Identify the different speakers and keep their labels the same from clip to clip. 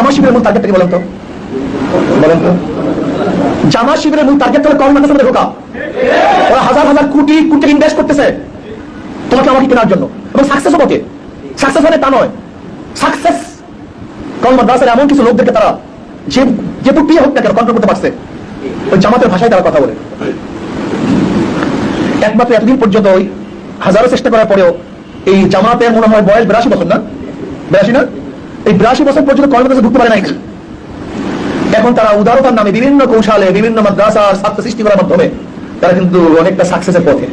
Speaker 1: জামা শিবিরের মূল টার্গেটটা বলেন তো? বলেন তো। জামা শিবিরের মূল টার্গেট হলো কম মাদ্রাসা ঢোকা। ওরা হাজার হাজার কোটি কোটি ইনভেস্ট করতেছে। তোমাকে আমাকে কেনার জন্য। এবং সাকসেসও বটে সাকসেস মানে তা নয়। সাকসেস কম মাদ্রাসার এমন কিছু লোকদেরকে তারা যে যে প্রক্রিয়া হোক না কেন কন্ট্রোল করতে পারছে, ওই জামাতের ভাষায় তারা কথা বলে। একমাত্র এতদিন পর্যন্ত ওই হাজারো চেষ্টা করার পরেও এই জামাতের মনে হয় বয়স বিরাশি বছর না? বিরাশি না? এই বিরাশি বছর পর্যন্ত কর্মকাজে ঢুকতে পারে নাই। এখন তারা উদারতার নামে বিভিন্ন কৌশলে বিভিন্ন মাদ্রাসার ছাত্র সৃষ্টি করার মাধ্যমে তারা কিন্তু অনেকটা সাকসেসের পথে।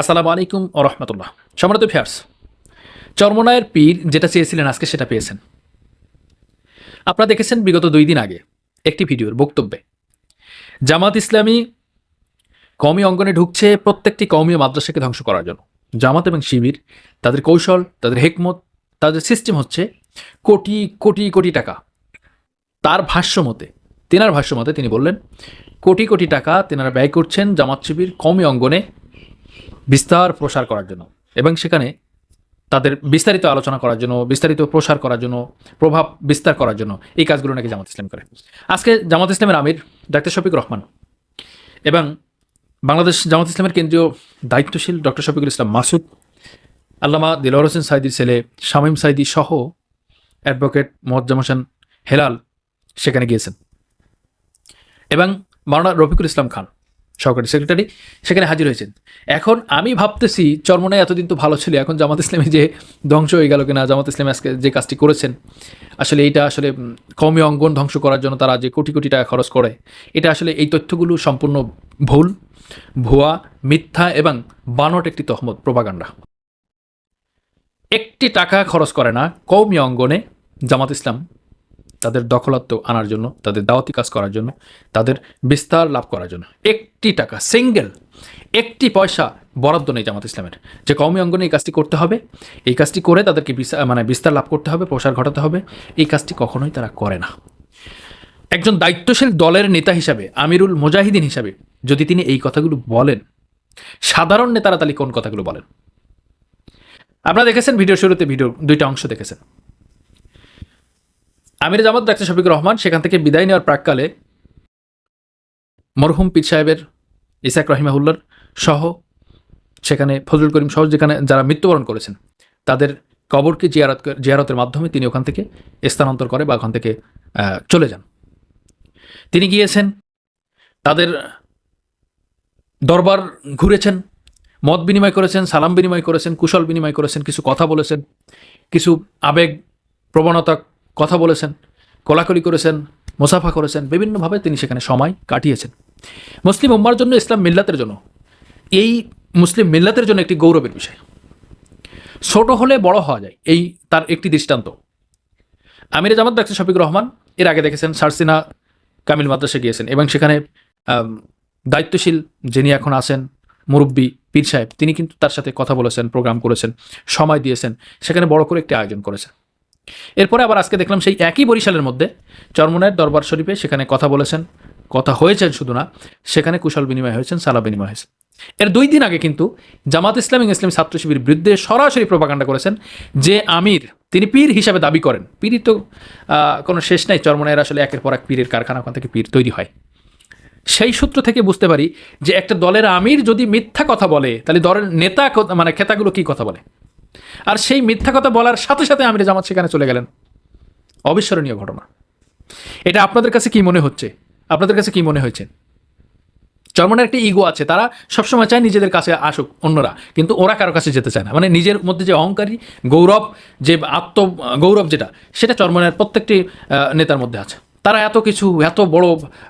Speaker 2: আসসালামু আলাইকুম ও রহমতুল্লাহ। সম্মানিত ফিয়ার্স চর্মনায়ের পীর যেটা চেয়েছিলেন আজকে সেটা পেয়েছেন। আপনারা দেখেছেন বিগত দুই দিন আগে একটি ভিডিওর বক্তব্যে। জামাত ইসলামী কমি অঙ্গনে ঢুকছে প্রত্যেকটি কৌমীয় মাদ্রাসাকে ধ্বংস করার জন্য। জামাত এবং শিবির, তাদের কৌশল, তাদের হেকমত, তাদের সিস্টেম হচ্ছে কোটি কোটি কোটি টাকা। তার ভাষ্য মতে, তেনার ভাষ্য মতে তিনি বললেন, কোটি কোটি টাকা তেনারা ব্যয় করছেন জামাত শিবির কমি অঙ্গনে বিস্তার প্রসার করার জন্য এবং সেখানে তাদের বিস্তারিত আলোচনা করার জন্য, বিস্তারিত প্রসার করার জন্য, প্রভাব বিস্তার করার জন্য এই কাজগুলো নাকি জামাত ইসলাম করে। আজকে জামাত ইসলামের আমির ডাক্তার শফিক রহমান এবং বাংলাদেশ জামাত ইসলামের কেন্দ্রীয় দায়িত্বশীল ডক্টর শফিকুল ইসলাম মাসুদ, আল্লামা দিলওয়ার হোসেন সাইদির ছেলে শামীম সাইদি সহ অ্যাডভোকেট মোয়াজ্জাম হোসেন হেলাল সেখানে গিয়েছেন। এবং মাওলানা রফিকুল ইসলাম খান সহকারী সেক্রেটারি সেখানে হাজির হয়েছেন। এখন আমি ভাবতেছি চরমনায় এতদিন তো ভালো ছিল, এখন জামাত ইসলামী যে ধ্বংস হয়ে গেল কিনা, জামাত ইসলামী আজকে যে কাজটি করেছেন, আসলে এইটা আসলে কমই অঙ্গন ধ্বংস করার জন্য তারা যে কোটি কোটি টাকা খরচ করে, এটা আসলে এই তথ্যগুলো সম্পূর্ণ ভুল, ভুয়া, মিথ্যা এবং বানট একটি তহমত প্রভাগান্ডা একটি টাকা খরচ করে না কৌমি অঙ্গনে জামাত ইসলাম তাদের দখলত্ব আনার জন্য, তাদের দাওয়াতি কাজ করার জন্য, তাদের বিস্তার লাভ করার জন্য। একটি টাকা সিঙ্গেল একটি পয়সা বরাদ্দ নেই জামাত ইসলামের। যে কওমি অঙ্গনে এই কাজটি করতে হবে, এই কাজটি করে তাদেরকে মানে বিস্তার লাভ করতে হবে, প্রসার ঘটাতে হবে, এই কাজটি কখনোই তারা করে না। একজন দায়িত্বশীল দলের নেতা হিসাবে, আমিরুল মুজাহিদিন হিসাবে যদি তিনি এই কথাগুলো বলেন, সাধারণ নেতারা তাহলে কোন কথাগুলো বলেন? আপনারা দেখেছেন ভিডিও শুরুতে, ভিডিও দুইটা অংশ দেখেছেন। আমির জামাত ডাক্তার শফিকুর রহমান, সেখান থেকে বিদায় নেওয়ার প্রাককালে মরহুম পীর সাহেবের, ইসাক রহিমাহুল্লার সহ সেখানে ফজলুল করিম সহ যেখানে যারা মৃত্যুবরণ করেছেন, তাদের কবরকে জিয়ারত জিয়ারতের মাধ্যমে তিনি ওখান থেকে স্থানান্তর করে বা ওখান থেকে চলে যান। তিনি গিয়েছেন, তাদের দরবার ঘুরেছেন, মত বিনিময় করেছেন, সালাম বিনিময় করেছেন, কুশল বিনিময় করেছেন, কিছু কথা বলেছেন, কিছু আবেগ প্রবণতা কথা বলেছেন, কোলাকুলি করেছেন, মুসাফা করেছেন, বিভিন্নভাবে তিনি সেখানে সময় কাটিয়েছেন। মুসলিম উম্মার জন্য ইসলাম মিল্লাতের জন্য। এই মুসলিম মিল্লাতের জন্য একটি গৌরবের বিষয়। ছোট হলে বড় হওয়া যায়, এই তার একটি দৃষ্টান্ত। আমির জামাত ডাক্তার শফিক রহমান এর আগে দেখেছেন সারসিনা কামিল মাদ্রাসে গিয়েছেন এবং সেখানে দায়িত্বশীল যিনি এখন আছেন, মুরব্বী পীর সাহেব, তিনি কিন্তু তার সাথে কথা বলেছেন, প্রোগ্রাম করেছেন, সময় দিয়েছেন, সেখানে বড় করে একটি আয়োজন করেছেন। এরপরে আবার আজকে দেখলাম সেই একই বরিশালের মধ্যে চরমনের দরবার শরীফে সেখানে কথা বলেছেন, কথা হয়েছেন শুধু না, সেখানে কুশল বিনিময় হয়েছেন সালা বিনিময় হয়েছে এর দুই দিন আগে কিন্তু জামাত ইসলাম ইসলামী ছাত্র শিবির বিরুদ্ধে সরাসরি প্রপাকাণ্ডা করেছেন যে আমির, তিনি পীর হিসাবে দাবি করেন। পীরই তো কোনো শেষ নাই চরমনের আসলে একের পর এক পীরের কারখানা, ওখান থেকে পীর তৈরি হয়। সেই সূত্র থেকে বুঝতে পারি যে একটা দলের আমির যদি মিথ্যা কথা বলে, তাহলে দলের নেতা মানে খেতাগুলো কি কথা বলে? আর সেই মিথ্যা কথা বলার সাথে সাথে আমির জামাত সেখানে চলে গেলেন। অবিস্মরণীয় ঘটনা। এটা আপনাদের কাছে কি মনে হচ্ছে? আপনাদের কাছে কি মনে হয়েছে? চরমনের একটা ইগো আছে, তারা সবসময় চায় নিজেদের কাছে আসুক অন্যরা, কিন্তু ওরা কারও কাছে যেতে চায় না। মানে নিজের মধ্যে যে অহংকারী গৌরব, যে আত্ম, গৌরব যেটা, সেটা চরমনের প্রত্যেকটি নেতার মধ্যে আছে। তারা এত কিছু, এত বড়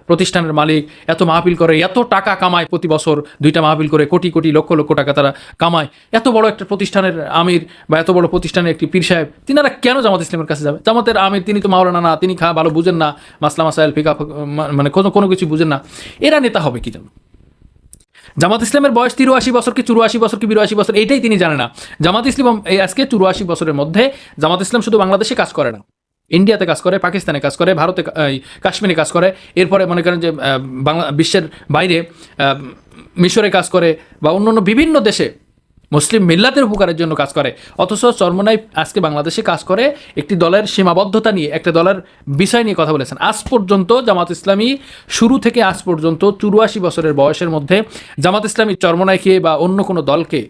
Speaker 2: প্রতিষ্ঠানের মালিক, এত মাহফিল করে, এত টাকা কামায় প্রতি বছর, দুইটা মাহফিল করে কোটি কোটি, লক্ষ লক্ষ টাকা তারা কামায়। এত বড় একটা প্রতিষ্ঠানের আমির বা এত বড় প্রতিষ্ঠানের একটি পীর সাহেব, তিনারা কেন জামাত ইসলামের কাছে যাবে? জামাতের আমির, তিনি তো মাওলানা না, তিনি খা, ভালো বুঝেন না, মাসলা মাসাইল, ফিকা মানে কোনো কোনো কিছু বুঝেন না। এরা নেতা হবে কি জন্য জামাত ইসলামের বয়স তিরুয়াশি বছর কি চুরাশি বছর কি বিরাশি বছর, এইটাই তিনি জানে না। জামাত ইসলাম, এই আজকে চুরাশি বছরের মধ্যে জামাত ইসলাম শুধু বাংলাদেশে কাজ করে না। ইন্ডিয়াতে কাজ করে, পাকিস্তানে কাজ করে, ভারতে কাশ্মীরে কাজ করে। এরপরে মনে করেন যে বাংলা, বিশ্বের বাইরে মিশরে কাজ করে বা অন্য অন্য বিভিন্ন দেশে মুসলিম মিল্লাতের উপকারের জন্য কাজ করে। অথচ চর্মনাই আজকে বাংলাদেশে কাজ করে একটি দলের সীমাবদ্ধতা নিয়ে, একটা দলের বিষয় নিয়ে কথা বলেছেন। আজ পর্যন্ত জামাত ইসলামী শুরু থেকে আজ পর্যন্ত চুরাশি বছরের বয়সের মধ্যে জামাত ইসলামী চরমনাইকে বা অন্য কোনো দলকে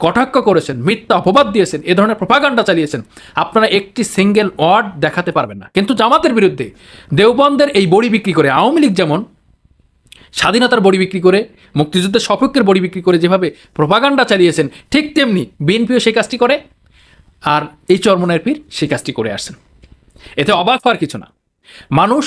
Speaker 2: কটাক্ষ করেছেন, মিথ্যা অপবাদ দিয়েছেন, এ ধরনের প্রপাগান্ডা চালিয়েছেন। আপনারা একটি সিঙ্গেল ওয়ার্ড দেখাতে পারবেন না। কিন্তু জামাতের বিরুদ্ধে দেওবন্দের এই বড়ি বিক্রি করে, আওয়ামী লীগ যেমন স্বাধীনতার বড়ি বিক্রি করে, মুক্তিযুদ্ধের সপক্ষের বড়ি বিক্রি করে যেভাবে প্রপাগান্ডা চালিয়েছেন, ঠিক তেমনি বিএনপিও সেই কাজটি করে, আর এই চরমনায়ের পীর সেই কাজটি করে আসছেন। এতে অবাক হওয়ার কিছু না। মানুষ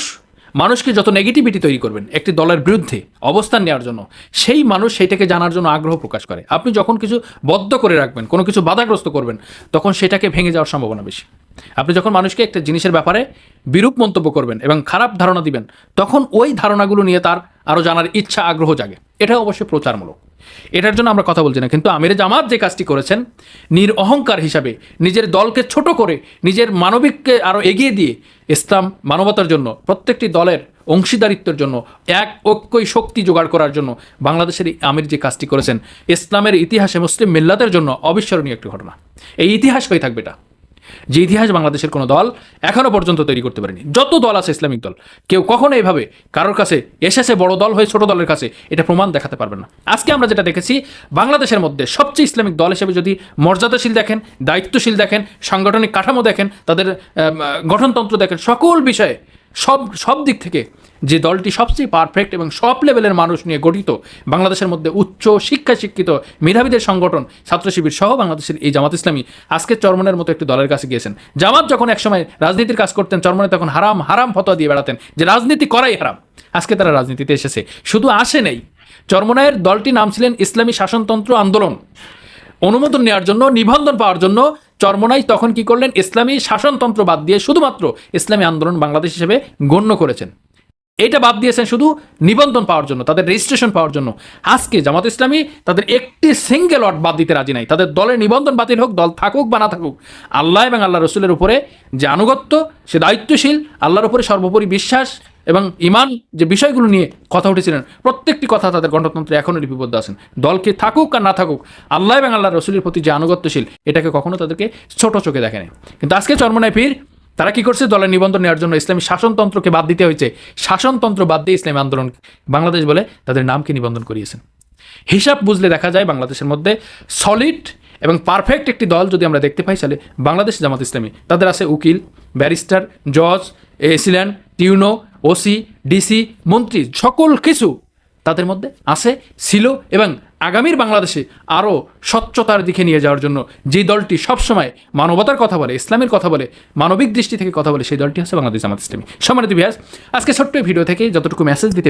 Speaker 2: মানুষকে যত নেগেটিভিটি তৈরি করবেন, একটি দলের বিরুদ্ধে অবস্থান নেওয়ার জন্য, সেই মানুষ সেইটাকে জানার জন্য আগ্রহ প্রকাশ করে। আপনি যখন কিছু বদ্ধ করে রাখবেন, কোনো কিছু বাধাগ্রস্ত করবেন, তখন সেটাকে ভেঙে যাওয়ার সম্ভাবনা বেশি। আপনি যখন মানুষকে একটা জিনিসের ব্যাপারে বিরূপ মন্তব্য করবেন এবং খারাপ ধারণা দিবেন, তখন ওই ধারণাগুলো নিয়ে তার আরও জানার ইচ্ছা, আগ্রহ জাগে। এটা অবশ্যই প্রচারমূলক। এটার জন্য আমরা কথা বলছি না। কিন্তু আমিরে জামাত যে কাজটি করেছেন, নির অহংকার হিসাবে নিজের দলকে ছোট করে, নিজের মানবিককে আরও এগিয়ে দিয়ে ইসলাম মানবতার জন্য, প্রত্যেকটি দলের অংশীদারিত্বের জন্য, এক ঐক্যই শক্তি জোগাড় করার জন্য বাংলাদেশের আমির যে কাজটি করেছেন, ইসলামের ইতিহাসে মুসলিম মিল্লাতের জন্য অবিস্মরণীয় একটি ঘটনা। এই ইতিহাস হয়ে থাকবে এটা। যে ইতিহাস বাংলাদেশের কোনো দল এখনও পর্যন্ত তৈরি করতে পারেনি। যত দল আছে ইসলামিক দল, কেউ কখনো এভাবে কারোর কাছে এসেছে বড় দল হয়ে ছোট দলের কাছে এটা প্রমাণ দেখাতে পারবে না। আজকে আমরা যেটা দেখেছি, বাংলাদেশের মধ্যে সবচেয়ে ইসলামিক দল হিসেবে যদি মর্যাদাশীল দেখেন, দায়িত্বশীল দেখেন, সাংগঠনিক কাঠামো দেখেন, তাদের গঠনতন্ত্র দেখেন, সকল বিষয়ে সব সব দিক থেকে যে দলটি সবচেয়ে পারফেক্ট এবং সব লেভেলের মানুষ নিয়ে গঠিত বাংলাদেশের মধ্যে উচ্চ শিক্ষা শিক্ষিত মেধাবীদের সংগঠন ছাত্র শিবির সহ বাংলাদেশের এই জামাত ইসলামী আজকে চরমনের মতো একটি দলের কাছে গিয়েছেন। জামাত যখন একসময় রাজনীতির কাজ করতেন, চরমনে তখন হারাম হারাম ফতোয়া দিয়ে বেড়াতেন যে রাজনীতি করাই হারাম। আজকে তারা রাজনীতিতে এসেছে। শুধু আসে নেই। চরমনায়ের দলটি নাম ছিলেন ইসলামী শাসনতন্ত্র আন্দোলন। অনুমোদন নেওয়ার জন্য, নিবন্ধন পাওয়ার জন্য চরমনাই তখন কি করলেন? ইসলামী শাসনতন্ত্র বাদ দিয়ে শুধুমাত্র ইসলামী আন্দোলন বাংলাদেশ হিসেবে গণ্য করেছেন। এটা বাদ দিয়েছেন শুধু নিবন্ধন পাওয়ার জন্য, তাদের রেজিস্ট্রেশন পাওয়ার জন্য। আজকে জামাত ইসলামী তাদের একটি সিঙ্গেল অট বাদ দিতে রাজি নাই। তাদের দলের নিবন্ধন বাতিল হোক, দল থাকুক বা না থাকুক, আল্লাহ এবং আল্লাহ রসুলের উপরে যে আনুগত্য, সে দায়িত্বশীল, আল্লাহর উপরে সর্বোপরি বিশ্বাস এবং ইমান যে বিষয়গুলো নিয়ে কথা উঠেছিলেন, প্রত্যেকটি কথা তাদের গণতন্ত্রে এখনও লিপিবদ্ধ আছেন। দলকে থাকুক আর না থাকুক, আল্লাহ এবং আল্লাহ রসুলের প্রতি যে আনুগত্যশীল, এটাকে কখনো তাদেরকে ছোট চোখে দেখেনি। কিন্তু আজকে চর্মনায় ফির তারা কি করছে? দলের নিবন্ধন নেওয়ার জন্য ইসলামী শাসনতন্ত্রকে বাদ দিতে হয়েছে। শাসনতন্ত্র বাদ দিয়ে ইসলামী আন্দোলন বাংলাদেশ বলে তাদের নামকে নিবন্ধন করিয়েছেন। হিসাব বুঝলে দেখা যায় বাংলাদেশের মধ্যে সলিড এবং পারফেক্ট একটি দল যদি আমরা দেখতে পাই, তাহলে বাংলাদেশ জামাত ইসলামী, তাদের আছে উকিল ব্যারিস্টার জজ এসিল্যান্ড টিউনো, ওসি, ডিসি, মন্ত্রী, সকল কিছু তাদের মধ্যে আছে, ছিল এবং আগামীর বাংলাদেশে আরও স্বচ্ছতার দিকে নিয়ে যাওয়ার জন্য যে দলটি সবসময় মানবতার কথা বলে, ইসলামের কথা বলে, মানবিক দৃষ্টি থেকে কথা বলে, সেই দলটি হচ্ছে বাংলাদেশ জামাত ইসলামী। সম্মানিত বিহাস আজকে ছোট্ট ভিডিও থেকে যতটুকু মেসেজ দিতে